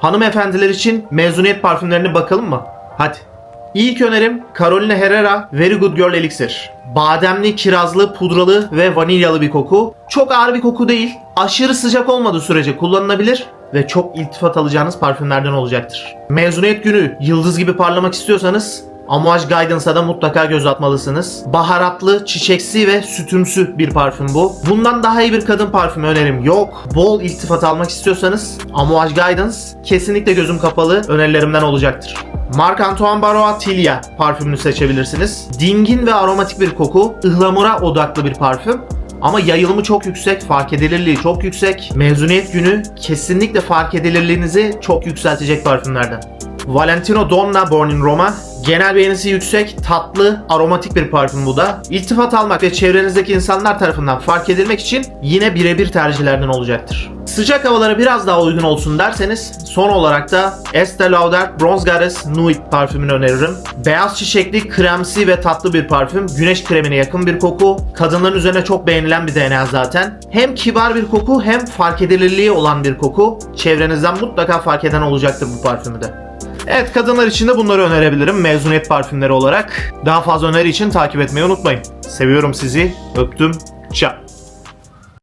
Hanımefendiler için mezuniyet parfümlerine bakalım mı? Hadi. İlk önerim Carolina Herrera Very Good Girl Elixir. Bademli, kirazlı, pudralı ve vanilyalı bir koku. Çok ağır bir koku değil. Aşırı sıcak olmadığı sürece kullanılabilir ve çok iltifat alacağınız parfümlerden olacaktır. Mezuniyet günü yıldız gibi parlamak istiyorsanız Amouage Guidance'a da mutlaka göz atmalısınız. Baharatlı, çiçeksi ve sütümsü bir parfüm bu. Bundan daha iyi bir kadın parfümü önerim yok. Bol iltifat almak istiyorsanız Amouage Guidance kesinlikle gözüm kapalı önerilerimden olacaktır. Marc Antoine Barrois Tilia parfümünü seçebilirsiniz. Dingin ve aromatik bir koku, ıhlamura odaklı bir parfüm. Ama yayılımı çok yüksek, fark edilirliği çok yüksek. Mezuniyet günü kesinlikle fark edilirliğinizi çok yükseltecek parfümlerden. Valentino Donna Born in Roma. Genel beğenisi yüksek, tatlı, aromatik bir parfüm bu da. İltifat almak ve çevrenizdeki insanlar tarafından fark edilmek için yine birebir tercihlerden olacaktır. Sıcak havalara biraz daha uygun olsun derseniz son olarak da Estee Lauder Bronze Goddess Nude parfümünü öneririm. Beyaz çiçekli, kremsi ve tatlı bir parfüm. Güneş kremine yakın bir koku. Kadınların üzerine çok beğenilen bir DNA zaten. Hem kibar bir koku hem fark edilirliği olan bir koku. Çevrenizden mutlaka fark eden olacaktır bu parfümü de. Evet kadınlar için de bunları önerebilirim mezuniyet parfümleri olarak. Daha fazla öneri için takip etmeyi unutmayın. Seviyorum sizi. Öptüm. Ciao.